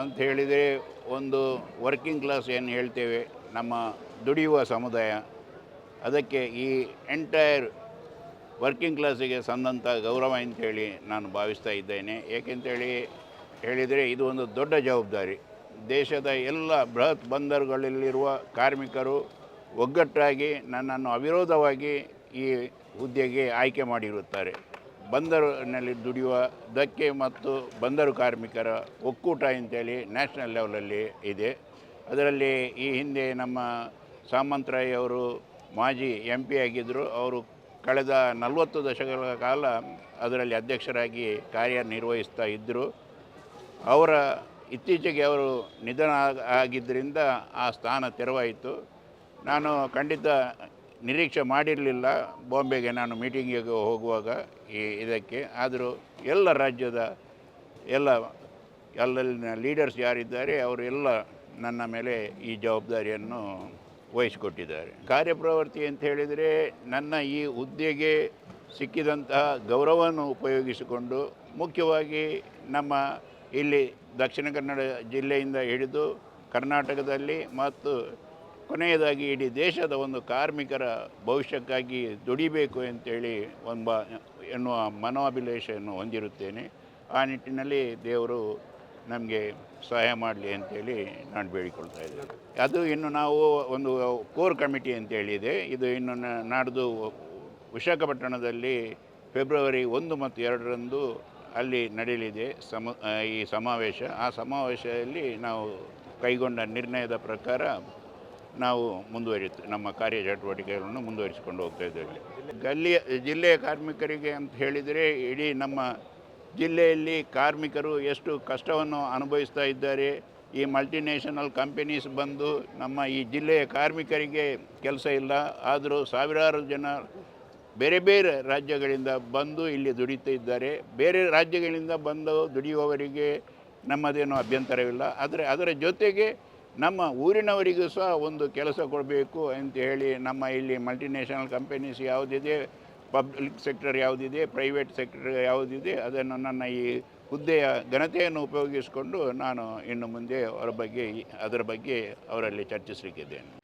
ಅಂತ ಹೇಳಿದರೆ ಒಂದು ವರ್ಕಿಂಗ್ ಕ್ಲಾಸ್ ಏನು ಹೇಳ್ತೇವೆ, ನಮ್ಮ ದುಡಿಯುವ ಸಮುದಾಯ. ಅದಕ್ಕೆ ಈ ಎಂಟೈರ್ ವರ್ಕಿಂಗ್ ಕ್ಲಾಸಿಗೆ ಸಂದಂಥ ಗೌರವ ಅಂತೇಳಿ ನಾನು ಭಾವಿಸ್ತಾ ಇದ್ದೇನೆ. ಏಕೆಂತೇಳಿ ಹೇಳಿದರೆ ಇದು ಒಂದು ದೊಡ್ಡ ಜವಾಬ್ದಾರಿ. ದೇಶದ ಎಲ್ಲ ಬೃಹತ್ ಬಂದರುಗಳಲ್ಲಿರುವ ಕಾರ್ಮಿಕರು ಒಗ್ಗಟ್ಟಾಗಿ ನನ್ನನ್ನು ಅವಿರೋಧವಾಗಿ ಈ ಹುದ್ದೆಗೆ ಆಯ್ಕೆ ಮಾಡಿರುತ್ತಾರೆ. ಬಂದರಿನಲ್ಲಿ ದುಡಿಯುವ ದಕ್ಕೆ ಮತ್ತು ಬಂದರು ಕಾರ್ಮಿಕರ ಒಕ್ಕೂಟ ಅಂತೇಳಿ ನ್ಯಾಷನಲ್ ಲೆವೆಲಲ್ಲಿ ಇದೆ. ಅದರಲ್ಲಿ ಈ ಹಿಂದೆ ನಮ್ಮ ಸಾಮಂತರಾಯ್ ಅವರು ಮಾಜಿ ಎಂ ಪಿ ಆಗಿದ್ದರು. ಅವರು ಕಳೆದ ನಲವತ್ತು ದಶಕಗಳ ಕಾಲ ಅದರಲ್ಲಿ ಅಧ್ಯಕ್ಷರಾಗಿ ಕಾರ್ಯನಿರ್ವಹಿಸ್ತಾ ಇದ್ದರು. ಅವರ ಇತ್ತೀಚೆಗೆ ಅವರು ನಿಧನ ಆಗ- ಆಗಿದ್ದರಿಂದ ಆ ಸ್ಥಾನ ತೆರವಾಯಿತು. ನಾನು ಖಂಡಿತ ನಿರೀಕ್ಷೆ ಮಾಡಿರಲಿಲ್ಲ. ಬಾಂಬೆಗೆ ನಾನು ಮೀಟಿಂಗಿಗೆ ಹೋಗುವಾಗ ಈ ಇದಕ್ಕೆ. ಆದರೂ ಎಲ್ಲ ರಾಜ್ಯದ ಎಲ್ಲ ಅಲ್ಲಲ್ಲಿನ ಲೀಡರ್ಸ್ ಯಾರಿದ್ದಾರೆ ಅವರೆಲ್ಲ ನನ್ನ ಮೇಲೆ ಈ ಜವಾಬ್ದಾರಿಯನ್ನು ವಹಿಸಿಕೊಟ್ಟಿದ್ದಾರೆ. ಕಾರ್ಯಪ್ರವೃತ್ತಿ ಅಂತ ಹೇಳಿದರೆ ನನ್ನ ಈ ಹುದ್ದೆಗೆ ಸಿಕ್ಕಿದಂತಹ ಗೌರವವನ್ನು ಉಪಯೋಗಿಸಿಕೊಂಡು ಮುಖ್ಯವಾಗಿ ನಮ್ಮ ಇಲ್ಲಿ ದಕ್ಷಿಣ ಕನ್ನಡ ಜಿಲ್ಲೆಯಿಂದ ಹಿಡಿದು ಕರ್ನಾಟಕದಲ್ಲಿ ಮತ್ತು ಕೊನೆಯದಾಗಿ ಇಡೀ ದೇಶದ ಒಂದು ಕಾರ್ಮಿಕರ ಭವಿಷ್ಯಕ್ಕಾಗಿ ದುಡಿಬೇಕು ಅಂತೇಳಿ ಒಂಬ ಎನ್ನುವ ಮನೋಭಿಲೇಷೆಯನ್ನು ಹೊಂದಿರುತ್ತೇನೆ. ಆ ನಿಟ್ಟಿನಲ್ಲಿ ದೇವರು ನಮಗೆ ಸಹಾಯ ಮಾಡಲಿ ಅಂತೇಳಿ ನಾನು ಬೇಡಿಕೊಳ್ತಾ ಇದ್ದೇನೆ. ಅದು ಇನ್ನು ನಾವು ಒಂದು ಕೋರ್ ಕಮಿಟಿ ಅಂತೇಳಿದೆ. ಇದು ಇನ್ನು ನಾಡ್ದು ವಿಶಾಖಪಟ್ಟಣದಲ್ಲಿ ಫೆಬ್ರವರಿ ಒಂದು ಮತ್ತು ಎರಡರಂದು ಅಲ್ಲಿ ನಡೆಯಲಿದೆ ಸಮ, ಈ ಸಮಾವೇಶ. ಆ ಸಮಾವೇಶದಲ್ಲಿ ನಾವು ಕೈಗೊಂಡ ನಿರ್ಣಯದ ಪ್ರಕಾರ ನಾವು ಮುಂದುವರಿತು, ನಮ್ಮ ಕಾರ್ಯ ಚಟುವಟಿಕೆಗಳನ್ನು ಮುಂದುವರಿಸಿಕೊಂಡು ಹೋಗ್ತಾ ಇದ್ದೇವೆ. ಗಲ್ಲಿಯ ಜಿಲ್ಲೆಯ ಕಾರ್ಮಿಕರಿಗೆ ಅಂತ ಹೇಳಿದರೆ ಇಡೀ ನಮ್ಮ ಜಿಲ್ಲೆಯಲ್ಲಿ ಕಾರ್ಮಿಕರು ಎಷ್ಟು ಕಷ್ಟವನ್ನು ಅನುಭವಿಸ್ತಾ ಇದ್ದಾರೆ. ಈ ಮಲ್ಟಿನ್ಯಾಷನಲ್ ಕಂಪೆನೀಸ್ ಬಂದು ನಮ್ಮ ಈ ಜಿಲ್ಲೆಯ ಕಾರ್ಮಿಕರಿಗೆ ಕೆಲಸ ಇಲ್ಲ. ಆದರೂ ಸಾವಿರಾರು ಜನ ಬೇರೆ ಬೇರೆ ರಾಜ್ಯಗಳಿಂದ ಬಂದು ಇಲ್ಲಿ ದುಡಿತಾ ಇದ್ದಾರೆ. ಬೇರೆ ರಾಜ್ಯಗಳಿಂದ ಬಂದು ದುಡಿಯುವವರಿಗೆ ನಮ್ಮದೇನು ಅಭ್ಯಂತರವಿಲ್ಲ. ಆದರೆ ಅದರ ಜೊತೆಗೆ ನಮ್ಮ ಊರಿನವರಿಗೂ ಸಹ ಒಂದು ಕೆಲಸ ಕೊಡಬೇಕು ಅಂತ ಹೇಳಿ ನಮ್ಮ ಇಲ್ಲಿ ಮಲ್ಟಿನ್ಯಾಷನಲ್ ಕಂಪೆನೀಸ್ ಯಾವುದಿದೆ ಪಬ್ಲಿಕ್ ಸೆಕ್ಟರ್ ಯಾವುದಿದೆ ಪ್ರೈವೇಟ್ ಸೆಕ್ಟರ್ ಯಾವುದಿದೆ, ಅದನ್ನು ನನ್ನ ಈ ಹುದ್ದೆಯ ಘನತೆಯನ್ನು ಉಪಯೋಗಿಸಿಕೊಂಡು ನಾನು ಇನ್ನು ಮುಂದೆ ಅವರ ಬಗ್ಗೆ, ಅದರ ಬಗ್ಗೆ ಅವರಲ್ಲಿ ಚರ್ಚಿಸಲಿಕ್ಕಿದ್ದೇನೆ.